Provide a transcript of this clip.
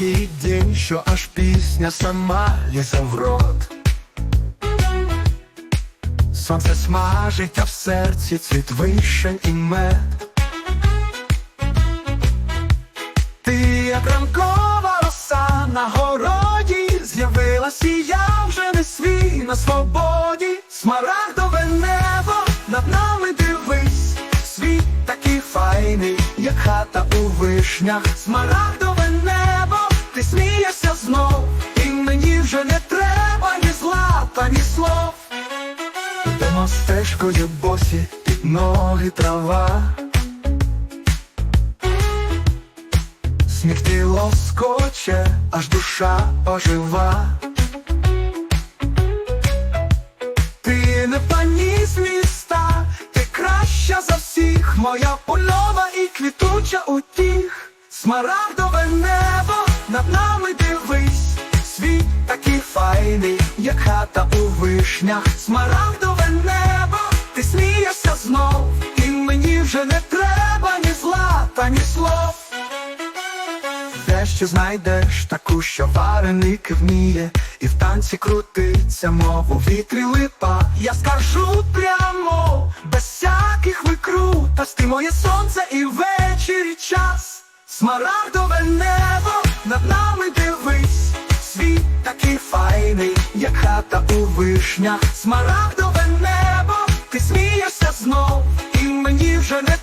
такий день, що аж пісня сама лізе в рот. Сонце смажить, а в серці цвіт вишень і мед. Ти як ранкова роса на городі, з'явилась і я вже не свій на свободі. Смарагдове небо над нами дивись, світ такий файний, як хата у вишнях. Смарагдове Йдемо босі, під ноги трава. Сміх скоче, аж душа ожива. Ти не пані з міста, ти краща за всіх, моя польова і квітуча утіх. Смарагдове небо над нами дивись, світ такий файний, як хата у вишнях. Смарагдове небо, ти смієшся знов, і мені вже не треба ні злата, ні слов. Де ще знайдеш таку, що вареники вміє, і в танці крутиться, мов у вітрі липа. Я скажу прямо, без всяких викрутас, ти моє сонце і ввечері час. Смарагдове небо над нами дивись, світ такий файний, як хата у вишнях. Смарагдове смієшся знов, і мені вже не